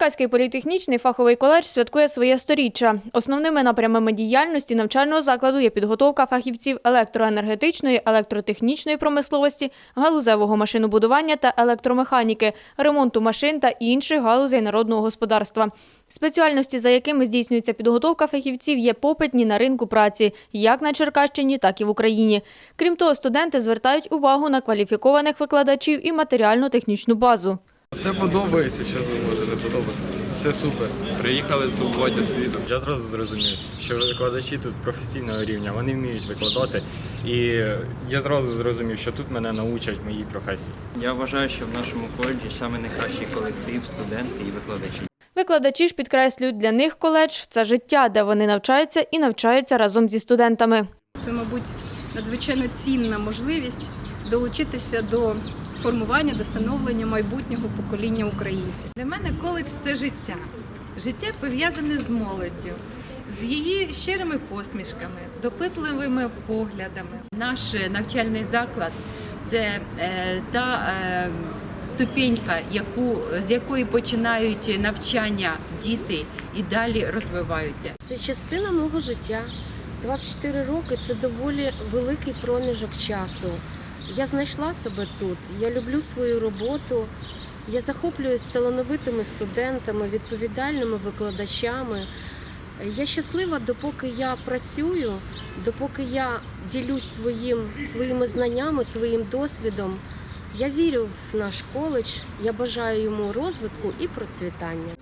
Черкаський політехнічний фаховий коледж святкує своє сторіччя. Основними напрямами діяльності навчального закладу є підготовка фахівців електроенергетичної, електротехнічної промисловості, галузевого машинобудування та електромеханіки, ремонту машин та інших галузей народного господарства. Спеціальності, за якими здійснюється підготовка фахівців, є попитні на ринку праці як на Черкащині, так і в Україні. Крім того, студенти звертають увагу на кваліфікованих викладачів і матеріально-технічну базу. Все подобається, що може не подобатися. Все супер. Приїхали здобувати освіту. Я зразу зрозумів, що викладачі тут професійного рівня, вони вміють викладати. І я зразу зрозумів, що тут мене научать моїй професії. Я вважаю, що в нашому коледжі саме найкращий колектив, студенти і викладачі. Викладачі ж підкреслюють, для них коледж – це життя, де вони навчаються і навчаються разом зі студентами. Це, мабуть, надзвичайно цінна можливість долучитися до формування, до становлення майбутнього покоління українців. Для мене коледж це життя. Життя пов'язане з молоддю, з її щирими посмішками, допитливими поглядами. Наш навчальний заклад це е, та е, ступенька, яку, з якої починають навчання діти і далі розвиваються. Це частина мого життя. 24 роки це доволі великий проміжок часу. Я знайшла себе тут. Я люблю свою роботу. Я захоплююсь талановитими студентами, відповідальними викладачами. Я щаслива, допоки я працюю, допоки я ділюсь своїм, своїми знаннями, своїм досвідом. Я вірю в наш коледж, я бажаю йому розвитку і процвітання.